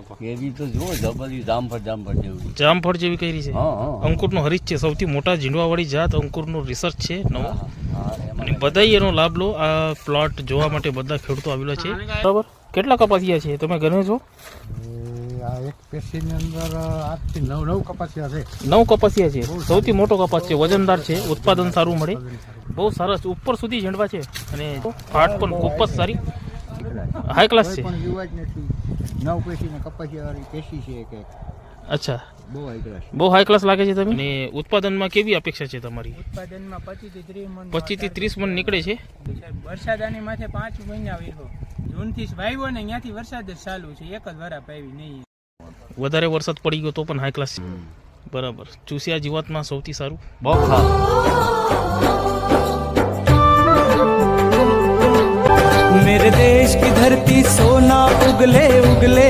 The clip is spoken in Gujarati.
કેરી તો જબરી જામફળ જામફળ જેવું. જામફળ જેવી કઈ છે અંકુરનો હરીશ છે સૌથી મોટા ઝીંડવાવાળી જાત અંકુરનો રિસર્ચ છે નવો. અને બધાય એનો લાભ લો આ પ્લોટ જોવા માટે બધા ખેડૂતો આવેલા છે. બરાબર? કેટલા કપાસિયા છે? તમે ગણો છો? આ એક પેશીની અંદર આઠથી નવ નવ કપાસિયા છે. નવ કપાસિયા છે. સૌથી મોટો કપાસ છે વજનદાર છે ઉત્પાદન સારું મળે. બહુ સરસ ઉપર સુધી ઝીંડવા છે. અને ફાટ પણ ખૂબ જ સારી. હાઈ ક્લાસ છે. પણ યુવા જ નથી. નવ પેશીને કપાસી વાળી પેશી છે એક એક અચ્છા. બહુ હાઈ ક્લાસ બહુ હાઈ ક્લાસ લાગે છે તમે અને ઉત્પાદનમાં કેવી અપેક્ષા છે તમારી? ઉત્પાદનમાં પચીસથી ત્રીસ મણ પચીસથી ત્રીસ મણ નીકળે છે? વરસાદ આની માથે પાંચ મહિના વીરો જૂનથી વાવ્યો ને ત્યાંથી વરસાદ જ ચાલુ છે. એક જ વરા પાવી નહીં. વધારે વરસાદ પડી ગયો તો પણ હાઈ ક્લાસ બરાબર. ચૂસિયા જીવાતમાં સૌથી સારું? બહુ ખાસ देश की धरती सोना उगले उगले